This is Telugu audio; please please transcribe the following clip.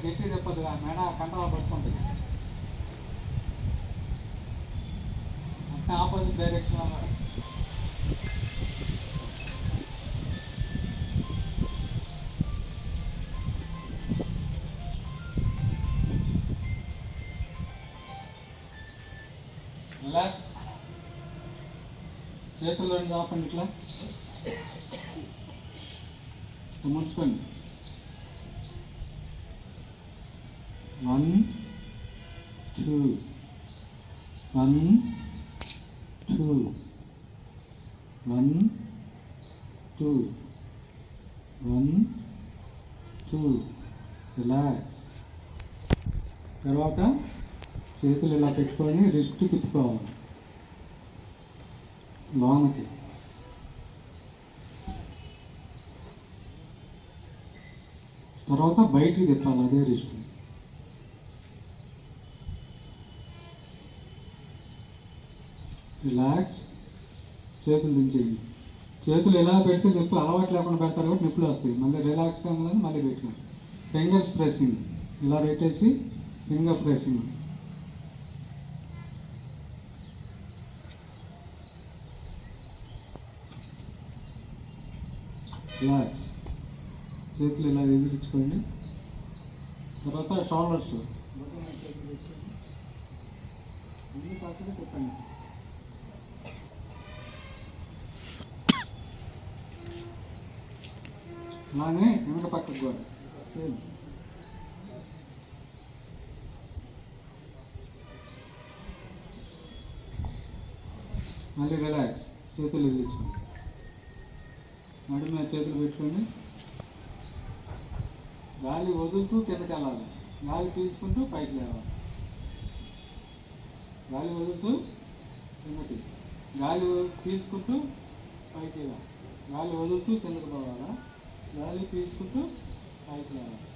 అప్పుడు ఆ మెడ కంట్రోల్ పట్టుకుంటుంది అంటే ఆపోజిట్ డైరెక్షన్ అన్నమాట రిలాక్స్ చేతుల్లో ఆపండి ఇట్లా ఇట్లా ముంచుకోండి one two one two one two one two relax తర్వాత చేతులు ఇలా పెట్టుకొని రిస్ట్ తిప్పుకోవాలి లోనకి తర్వాత బయటికి తిప్పాలి అదే రిస్ట్ రిలాక్స్ చేతులు దించేయండి. చేతులు ఎలా పెడితే నొప్పులు అలవాటు లేకుండా పెడతారు కాబట్టి నొప్పులు వస్తాయి. మళ్ళీ రిలాక్స్ కానీ మళ్ళీ పెట్టినాం ఫింగర్స్ ప్రెస్సింగ్ ఇలా పెట్టేసి ఫింగర్ ప్రెస్సింగ్ రిలాక్స్ చేతులు ఇలా ఎదిరించుకోండి తర్వాత షోల్డర్స్ అన్ని పక్కన పెట్టండి. అలానే వెనక పక్కకు కూడా. మళ్ళీ రిలాక్స్ చేతులు ఎదిరించుకోండి నడి మీద చేతులు పెట్టుకొని గాలి వదులుతూ కిందకి వెళ్ళాలి. గాలి పీల్చుకుంటూ పైకి లేవాలి. గాలి వదులుతూ కిందకి. గాలి వ- పీల్చుకుంటూ పైకి వెళ్ళాలి. గాలి వదులుతూ కిందకి పోవాలా? గాలి తీసుకుంటూ అవుతున్నాను.